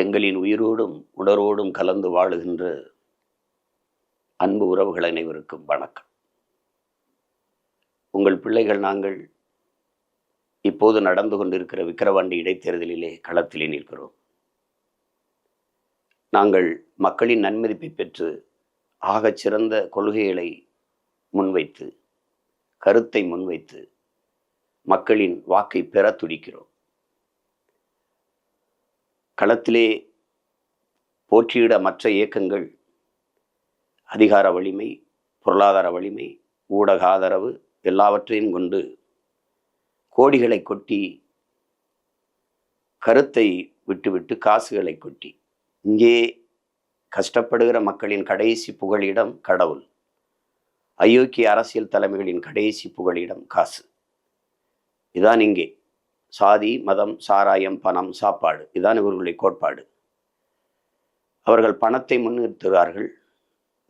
எங்களின் உயிரோடும் உடரோடும் கலந்து வாழுகின்ற அன்பு உறவுகள் அனைவருக்கும் வணக்கம். உங்கள் பிள்ளைகள் நாங்கள் இப்போது நடந்து கொண்டிருக்கிற விக்கிரவாண்டி இடைத்தேர்தலிலே களத்திலே நிற்கிறோம். நாங்கள் மக்களின் நன்மதிப்பை பெற்று ஆகச் சிறந்த கொள்கைகளை முன்வைத்து கருத்தை முன்வைத்து மக்களின் வாக்கை பெற துடிக்கிறோம். களத்திலே போற்றியிட மற்ற இயக்கங்கள் அதிகார வலிமை பொருளாதார வலிமை ஊடக ஆதரவு எல்லாவற்றையும் கொண்டு கோடிகளை கொட்டி கருத்தை விட்டுவிட்டு காசுகளை கொட்டி இங்கே கஷ்டப்படுகிற மக்களின் கடைசி புகழிடம் கடவுள். அயோக்கிய அரசியல் தலைமைகளின் கடைசி புகழிடம் காசு. இதான் இங்கே. சாதி மதம் சாராயம் பணம் சாப்பாடு. இதான் இவர்களுடைய கோட்பாடு. அவர்கள் பணத்தை முன்னிறுத்துகிறார்கள்.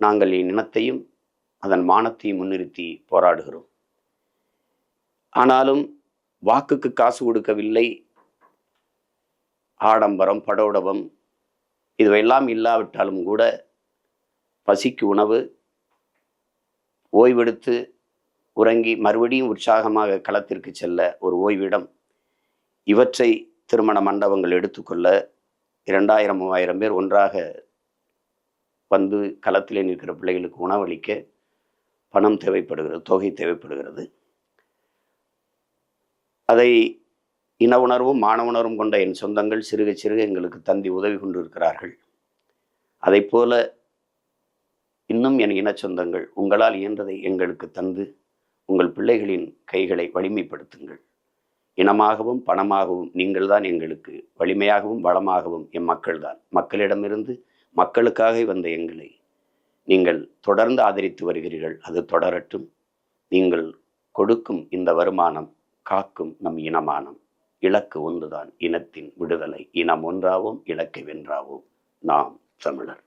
நாங்கள் இனத்தையும் அதன் மானத்தையும் முன்னிறுத்தி போராடுகிறோம். ஆனாலும் வாக்குக்கு காசு கொடுக்கவில்லை. ஆடம்பரம் படோடபம் இதுவெல்லாம் இல்லாவிட்டாலும் கூட பசிக்கு உணவு ஓய்வெடுத்து உறங்கி மறுபடியும் உற்சாகமாக களத்திற்கு செல்ல ஒரு ஓய்விடம் இவற்றை திருமண மண்டபங்கள் எடுத்துக்கொள்ள இரண்டாயிரம் மூவாயிரம் பேர் ஒன்றாக வந்து களத்திலே நிற்கிற பிள்ளைகளுக்கு உணவளிக்க பணம் தேவைப்படுகிறது தொகை தேவைப்படுகிறது. அதை இன உணர்வும் மான உணர்வும் கொண்ட என் சொந்தங்கள் சிறுக சிறுக எங்களுக்கு தந்தி உதவி கொண்டு இருக்கிறார்கள் அதை போல இன்னும் என் இன சொந்தங்கள் உங்களால் இயன்றதை எங்களுக்கு தந்து உங்கள் பிள்ளைகளின் கைகளை வலிமைப்படுத்துங்கள். இனமாகவும் பணமாகவும் நீங்கள் தான் எங்களுக்கு வலிமையாகவும் வளமாகவும் எம் மக்கள்தான். மக்களிடமிருந்து மக்களுக்காக வந்த எங்களை நீங்கள் தொடர்ந்து ஆதரித்து வருகிறீர்கள் அது தொடரட்டும். நீங்கள் கொடுக்கும் இந்த வருமானம் காக்கும் நம் இனமானம். இலக்கு ஒன்றுதான் இனத்தின் விடுதலை. இனம் ஒன்றாவோம் இலக்கை வென்றாவோம். நாம் தமிழர்.